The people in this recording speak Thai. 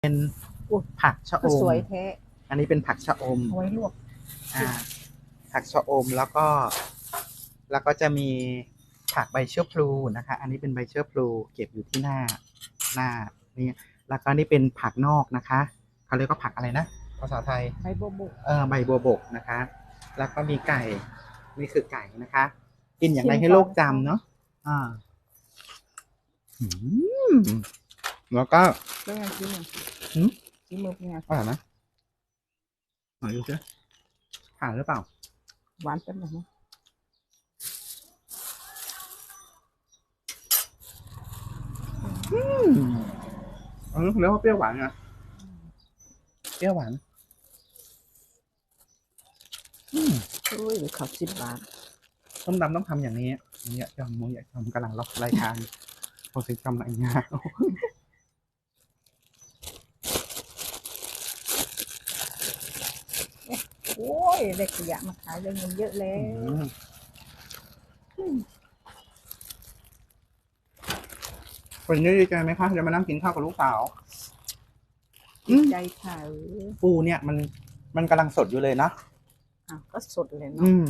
เป็นอุ๊ยผักชะอก็มสวยแท้ อันนี้เป็นผักชะอม เอาไว้ลวก อ่า ผักชะอมแล้วก็ แล้วก็จะมีผักใบเชื้อพลูนะคะ อันนี้เป็นใบเชื้อพลูเก็บอยู่ที่หน้า หน้านี่แล้วก็นี่เป็นผักนอกนะคะเขาเรียกว่าผักอะไรนะ ภาษาไทย ใบโบวบุกเออใบบัวบกนะคะ แล้วก็มีไก่ นี่คือไก่นะคะ กินอย่างไรให้โลกจำเนาะ อ่าอืมแล้วก็เป็นไงชิมอะ หืมชิมมือเป็นไงอร่อยไหมหน่อยดูสิผ่านหรือเปล่า หวานเป็นแบบนี้อืมอันนี้เขาเรียกว่าเปรี้ยวหวานไงเปรี้ยวหวาน อืมอุ้ยขับสิบบาทต้มดำต้องทำอย่างนี้มึงอยากจำมึงอยากจำกำลังรอรายการโปรสิจำอะไรเงี้ย โอ้ยได้ขยะมาขายได้เงินเยอะแล้อืวมวันนี้ดีใจไหมคะจะมานั่งกินข้าวกับลูกสาวอืมใจค่ะเออปูเนี่ย มันมันกำลังสดอยู่เลยนะอะก็สดเลยอืเนาะม